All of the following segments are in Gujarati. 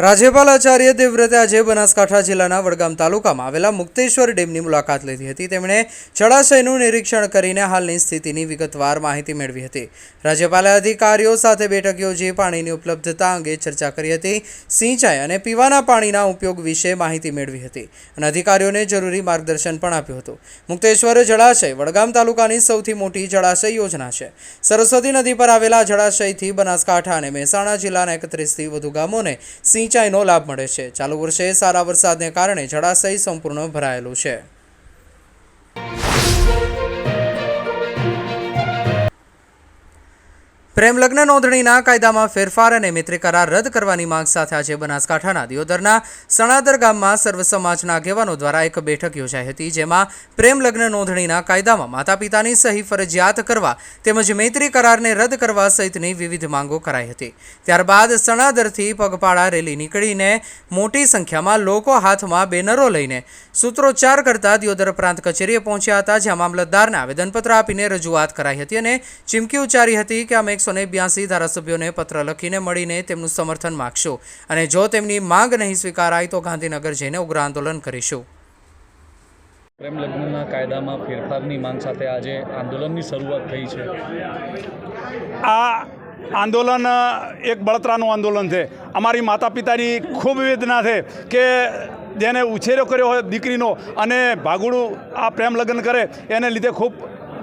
રાજ્યપાલ આચાર્ય દેવવ્રતે આજે બનાસકાંઠા જિલ્લાના વડગામ તાલુકામાં આવેલા મુક્તેશ્વર ડેમની મુલાકાત લીધી હતી. તેમણે જળાશયનું નિરીક્ષણ કરીને હાલની સ્થિતિની વિગતવાર માહિતી મેળવી હતી. રાજ્યપાલે અધિકારીઓ સાથે બેઠક યોજી પાણીની ઉપલબ્ધતા અંગે ચર્ચા કરી હતી. સિંચાઈ અને પીવાના પાણીના ઉપયોગ વિશે માહિતી મેળવી હતી અને અધિકારીઓને જરૂરી માર્ગદર્શન પણ આપ્યું હતું. મુક્તેશ્વર જળાશય વડગામ તાલુકાની સૌથી મોટી જળાશય યોજના છે. સરસ્વતી નદી પર આવેલા જળાશયથી બનાસકાંઠા અને મહેસાણા જિલ્લાના એકત્રીસથી વધુ ગામોને સિંચાઈનો લાભ મળે છે. ચાલુ વર્ષે સારા વરસાદને કારણે જળાશય સંપૂર્ણ ભરાયેલું છે. પ્રેમ લગ્ન નોંધણીના કાયદામાં ફેરફાર અને મૈત્રી કરાર રદ કરવાની માંગ સાથે આજે બનાસકાંઠાના દિયોદરના સણાદર ગામમાં સર્વ સમાજના આગેવાનો દ્વારા એક બેઠક યોજાઈ હતી, જેમાં પ્રેમ લગ્ન નોંધણીના કાયદામાં માતા પિતાની સહી ફરજિયાત કરવા તેમજ મૈત્રી કરારને રદ કરવા સહિતની વિવિધ માંગો કરાઈ હતી. ત્યારબાદ સણાદરથી પગપાળા રેલી નીકળીને મોટી સંખ્યામાં લોકો હાથમાં બેનરો લઈને સૂત્રોચ્ચાર કરતા દિયોદર પ્રાંત કચેરીએ પહોંચ્યા હતા, જ્યાં મામલતદારને આવેદનપત્ર આપીને રજૂઆત કરાઈ હતી અને ચીમકી ઉચ્ચારી હતી કે અમે એકસો ને બ્યાસી ધારાસભ્યોને પત્ર લખીને મળીને તેમનું સમર્થન માગશું અને જો તેમની માંગ નહીં સ્વીકારાય તો ગાંધીનગર જઈને ઉગ્ર આંદોલન કરીશું. પ્રેમ લગ્નના કાયદામાં ફેરફારની માંગ સાથે આજે આંદોલનની શરૂઆત થઈ છે. આ આંદોલન એક બળતરાનું આંદોલન છે. અમારી માતા પિતાની ખૂબ વેદના છે કે જેને ઉછેરો કર્યો હોય દીકરીનો અને ભાગુડું આ પ્રેમ લગ્ન કરે એને લીધે ખૂબ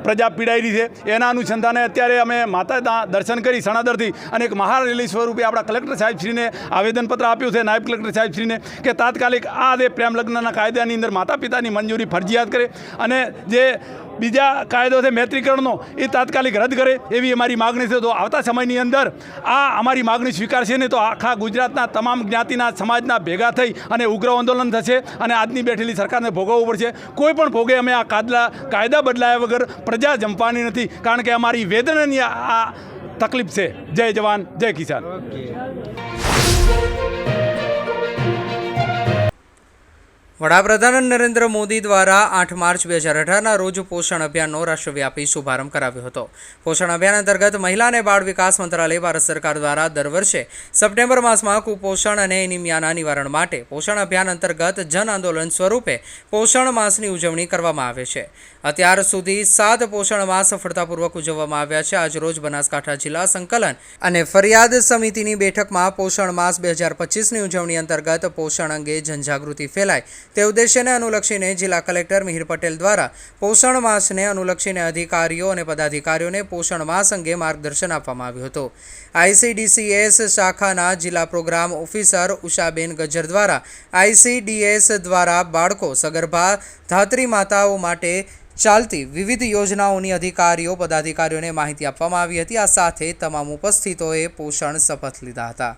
પ્રજા પીડાયેલી છે. એના અનુસંધાને અત્યારે અમે માતા દર્શન કરી સણાદરથી અને એક મહારેલી સ્વરૂપે આપણા કલેક્ટર સાહેબશ્રીને આવેદનપત્ર આપ્યું છે. નાયબ કલેક્ટર સાહેબશ્રીને કે તાત્કાલિક આ જે પ્રેમ લગ્નના કાયદાની અંદર માતા પિતાની મંજૂરી ફરજિયાત કરે અને જે બીજા કાયદો છે મૈત્રીકરણનો એ તાત્કાલિક રદ કરે એવી અમારી માગણી છે. તો આવતા સમયની અંદર આ અમારી માગણી સ્વીકારશે ને તો આખા ગુજરાતના તમામ જ્ઞાતિના સમાજના ભેગા થઈ અને ઉગ્ર આંદોલન થશે અને આજની બેઠેલી સરકારને ભોગવવું પડશે. કોઈ પણ ભોગે અમે આ કાદલા કાયદા બદલાયા વગર પ્રજા જંપવાની નથી, કારણ કે અમારી વેદનાની આ આ તકલીફ છે. જય જવાન, જય કિસાન. વડાપ્રધાન નરેન્દ્ર મોદી દ્વારા આઠ માર્ચ બે હજાર અઢારના રોજ પોષણ અભિયાનનો રાષ્ટ્રવ્યાપી શુભારંભ કરાવ્યો હતો. પોષણ અભિયાન અંતર્ગત મહિલા અને બાળ વિકાસ મંત્રાલય ભારત સરકાર દ્વારા દર વર્ષે સપ્ટેમ્બર માસમાં કુપોષણ અને એનિમિયાના નિવારણ માટે પોષણ અભિયાન અંતર્ગત જન આંદોલન સ્વરૂપે પોષણ માસની ઉજવણી કરવામાં આવે છે. અત્યાર સુધી સાત પોષણ માસ સફળતાપૂર્વક ઉજવવામાં આવ્યા છે. આજરોજ બનાસકાંઠા જિલ્લા સંકલન અને ફરિયાદ સમિતિની બેઠકમાં પોષણ માસ બે હજાર પચીસની ઉજવણી અંતર્ગત પોષણ અંગે જનજાગૃતિ ફેલાય તે ઉદ્દેશ્યને અનુલક્ષીને જિલ્લા કલેક્ટર મિહિર પટેલ દ્વારા પોષણ માસને અનુલક્ષીને અધિકારીઓ અને પદાધિકારીઓને પોષણ માસ અંગે માર્ગદર્શન આપવામાં આવ્યું હતું. આઈસીડીસીએસ શાખાના જિલ્લા પ્રોગ્રામ ઓફિસર ઉષાબેન ગજ્જર દ્વારા આઈસીડીએસ દ્વારા બાળકો, સગર્ભા, ધાત્રી માતાઓ માટે ચાલતી વિવિધ યોજનાઓની અધિકારીઓ, પદાધિકારીઓને માહિતી આપવામાં આવી હતી. આ સાથે તમામ ઉપસ્થિતોએ પોષણ શપથ લીધા હતા.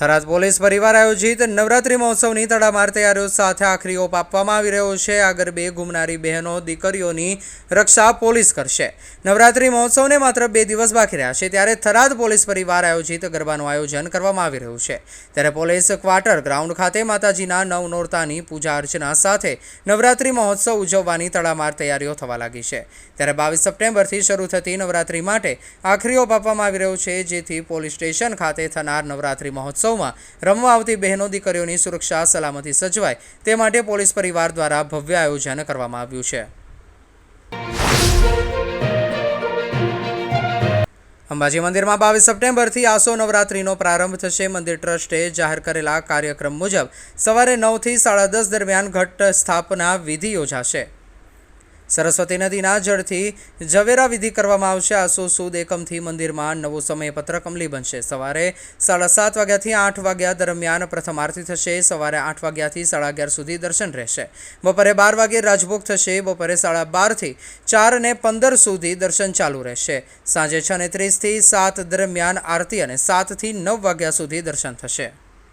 થરાદ પોલીસ પરિવાર આયોજિત નવરાત્રિ મહોત્સવની તડામાર તૈયારીઓ સાથે આખરી ઓપ આપવામાં આવી રહ્યો છે. આગળ બે ગુમનારી બહેનો દીકરીઓની રક્ષા પોલીસ કરશે. નવરાત્રિ મહોત્સવને માત્ર બે દિવસ બાકી રહ્યા છે ત્યારે થરાદ પોલીસ પરિવાર આયોજિત ગરબાનું આયોજન કરવામાં આવી રહ્યું છે. ત્યારે પોલીસ ક્વાર્ટર ગ્રાઉન્ડ ખાતે માતાજીના નવ નોરતાની પૂજા અર્ચના સાથે નવરાત્રી મહોત્સવ ઉજવવાની તડામાર તૈયારીઓ થવા લાગી છે. ત્યારે બાવીસ સપ્ટેમ્બરથી શરૂ થતી નવરાત્રિ માટે આખરી ઓપ આપવામાં આવી રહ્યો છે, જેથી પોલીસ સ્ટેશન ખાતે થનાર નવરાત્રિ મહોત્સવમાં રમવા આવતી બહેનો દીકરીઓની સુરક્ષા સલામતી સચવાય તે માટે પોલીસ પરિવાર દ્વારા ભવ્ય આયોજન કરવામાં આવ્યું છે. અંબાજી મંદિરમાં બાવીસ સપ્ટેમ્બરથી આસો નવરાત્રીનો પ્રારંભ થશે. મંદિર ટ્રસ્ટે જાહેર કરેલા કાર્યક્રમ મુજબ સવારે નવથી સાડા દસ દરમિયાન ઘટ સ્થાપના વિધિ યોજાશે. સરસ્વતી નદીના જળથી ઝવેરા વિધિ કરવામાં આવશે. આસો સુદ એકમથી મંદિરમાં નવો સમય પત્રક અમલી બનશે. સવારે સાડા સાત વાગ્યાથી આઠ વાગ્યા દરમિયાન પ્રથમ આરતી થશે. સવારે આઠ વાગ્યાથી સાડા અગિયાર સુધી દર્શન રહેશે. બપોરે બાર વાગે રાજભોગ થશે. બપોરે સાડા બારથી ચાર અને પંદર સુધી દર્શન ચાલુ રહેશે. સાંજે છ ને ત્રીસથી સાત દરમિયાન આરતી અને સાતથી નવ વાગ્યા સુધી દર્શન થશે.